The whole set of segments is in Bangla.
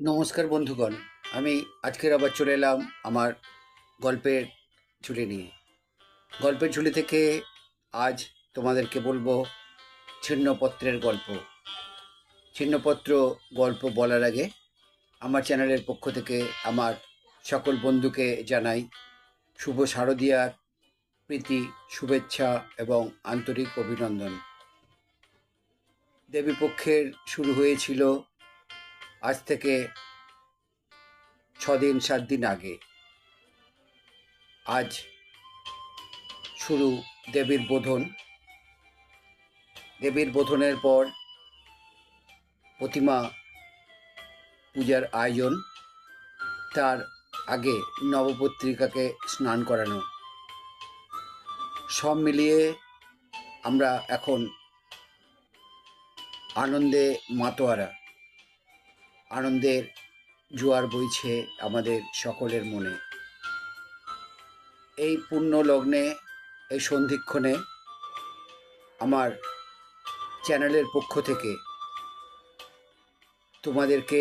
নমস্কার বন্ধুগণ, আমি আজকের আবার চলে এলাম আমার গল্পের ঝুলি নিয়ে। গল্পের ঝুলি থেকে আজ তোমাদেরকে বলব ছিন্নপত্রের গল্প। ছিন্নপত্র গল্প বলার আগে আমার চ্যানেলের পক্ষ থেকে আমার সকল বন্ধুকে জানাই শুভ শারদীয়ার প্রীতি, শুভেচ্ছা এবং আন্তরিক অভিনন্দন। দেবীপক্ষের শুরু হয়েছিল আজ থেকে ছদিন সাত দিন আগে। আজ শুরু দেবীর বোধন। দেবীর বোধনের পর প্রতিমা পূজার আয়োজন। তার আগে নবপত্রিকাকে স্নান করানো। সব মিলিয়ে আমরা এখন আনন্দে মাতোয়ারা। আনন্দের জোয়ার বইছে আমাদের সকলের মনে। এই পূর্ণ লগ্নে এই সন্ধিক্ষণে আমার চ্যানেলের পক্ষ থেকে তোমাদেরকে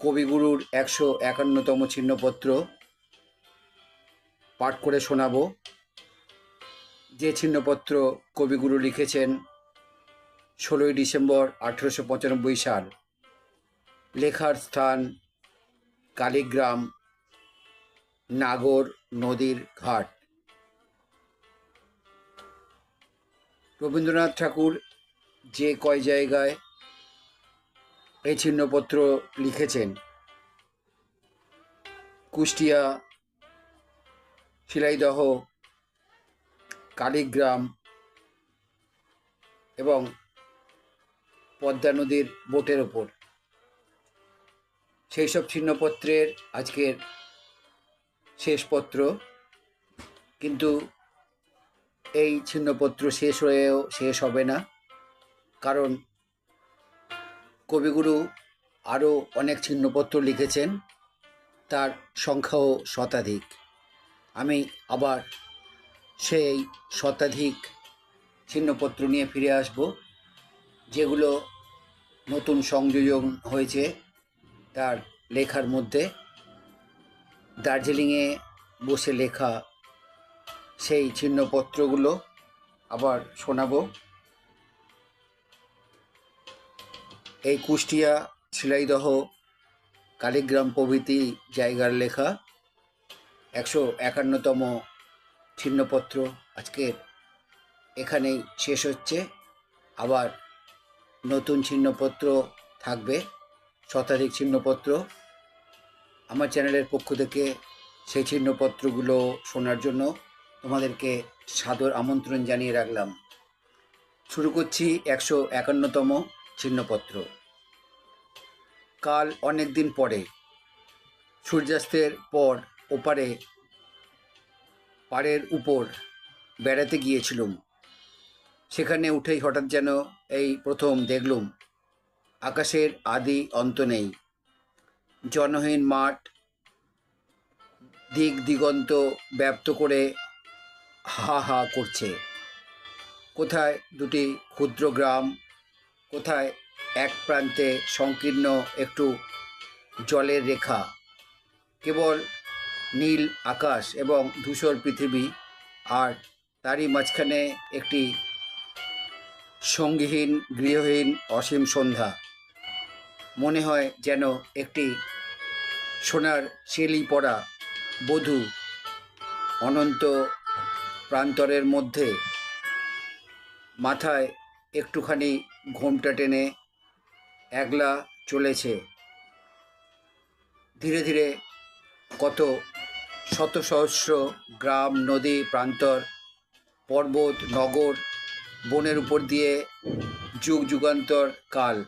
কবিগুরুর একশো একান্নতম ছিন্নপত্র পাঠ করে শোনাবো। যে ছিন্নপত্র কবিগুরু লিখেছেন ষোলোই ডিসেম্বর আঠেরোশো পঁচানব্বই সাল। লেখার স্থান কালীগ্রাম, নাগর নদীর ঘাট। রবীন্দ্রনাথ ঠাকুর যে কয় জায়গায় এই ছিন্নপত্র লিখেছেন, কুষ্টিয়া, শিলাইদহ, কালীগ্রাম এবং পদ্মা নদীর বোটের ওপর। সেই সব ছিন্নপত্রের আজকের শেষ পত্র। কিন্তু এই ছিন্নপত্র শেষ হয়েও শেষ হবে না। কারণ কবিগুরু আরও অনেক ছিন্নপত্র লিখেছেন, তার সংখ্যাও শতাধিক। আমি আবার সেই শতাধিক ছিন্নপত্র নিয়ে ফিরে আসব, যেগুলো নতুন সংযোজন হয়েছে। তার লেখার মধ্যে দার্জিলিংয়ে বসে লেখা সেই ছিন্নপত্রগুলো আবার শোনাবো। এই কুষ্টিয়া শিলাইদহ কালীগ্রাম প্রভৃতি জায়গার লেখা একশো একান্নতম ছিন্নপত্র। আজকের এখানেই শেষ হচ্ছে। আবার নতুন ছিন্নপত্র থাকবে। শতাধিক ছিন্নপত্র। আমার চ্যানেলের পক্ষ থেকে সেই ছিন্নপত্রগুলো শোনার জন্য তোমাদেরকে সাদর আমন্ত্রণ জানিয়ে রাখলাম। শুরু করছি একশো একান্নতম ছিন্নপত্র। কাল অনেক দিন পরে, সূর্যাস্তের পর ওপারে, পাড়ের উপর বেড়াতে গিয়েছিলুম। সেখানে উঠেই হঠাৎ যেন এই প্রথম দেখলুম আকাশের আদি অন্ত নেই। জনহীন মাঠ দিক দিগন্ত ব্যপ্ত করে হা হা করছে। কোথায় দুটি ক্ষুদ্র গ্রাম, কোথায় এক প্রান্তে সংকীর্ণ একটু জলের রেখা। কেবল নীল আকাশ এবং ধূসর পৃথিবী আর তারই মাঝখানে একটি সঙ্গীহীন, গৃহহীন অসীম সন্ধ্যা। মনে হয় যেন একটি সোনার শেলি পড়া বধূ অনন্ত প্রান্তরের মধ্যে মাথায় একটুখানি ঘোমটা টেনে একলা চলেছে। ধীরে ধীরে কত শত সহস্র গ্রাম, নদী, প্রান্তর, পর্বত, নগর, বনের উপর দিয়ে যুগ, যুগান্তর, কাল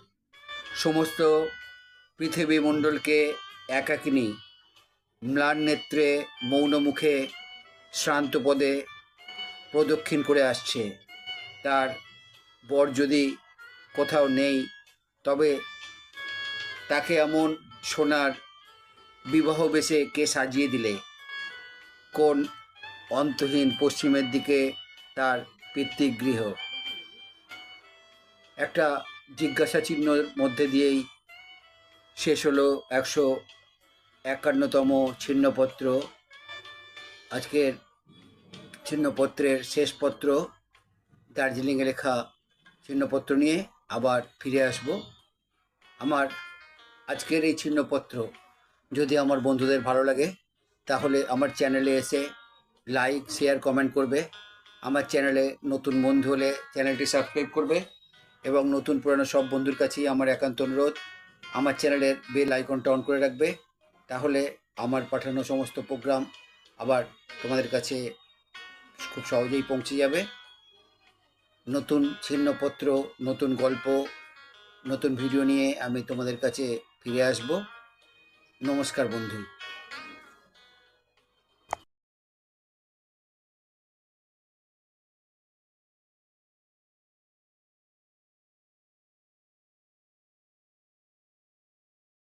সমস্ত পৃথিবী মণ্ডলকে একাকিনী ম্লান নেত্রে মৌন মুখে শ্রান্ত পদে প্রদক্ষিণ করে আসছে। তার বর যদি কোথাও নেই, তবে তাকে এমন সোনার বিবাহ বেশে কে সাজিয়ে দিলে? কোন অন্তহীন পশ্চিমের দিকে তার পিতৃগৃহ? একটা জিজ্ঞাসা চিহ্নের মধ্যে দিয়েই শেষ হলো একশো একান্নতম ছিন্নপত্র। আজকের ছিন্নপত্রের শেষ পত্র, দার্জিলিংয়ে লেখা ছিন্নপত্র নিয়ে আবার ফিরে আসব। আমার আজকের এই ছিন্নপত্র যদি আমার বন্ধুদের ভালো লাগে, তাহলে আমার চ্যানেলে এসে লাইক, শেয়ার, কমেন্ট করবে। আমার চ্যানেলে নতুন বন্ধু হলে চ্যানেলটি সাবস্ক্রাইব করবে। এবং নতুন পুরানো সব বন্ধুর কাছেই আমার একান্ত অনুরোধ, আমার চ্যানেলের বেল আইকনটা অন করে রাখবে। তাহলে আমার পাঠানো সমস্ত প্রোগ্রাম আবার তোমাদের কাছে খুব সহজেই পৌঁছে যাবে। নতুন ছিন্নপত্র, নতুন গল্প, নতুন ভিডিও নিয়ে আমি তোমাদের কাছে ফিরে আসব। নমস্কার বন্ধু।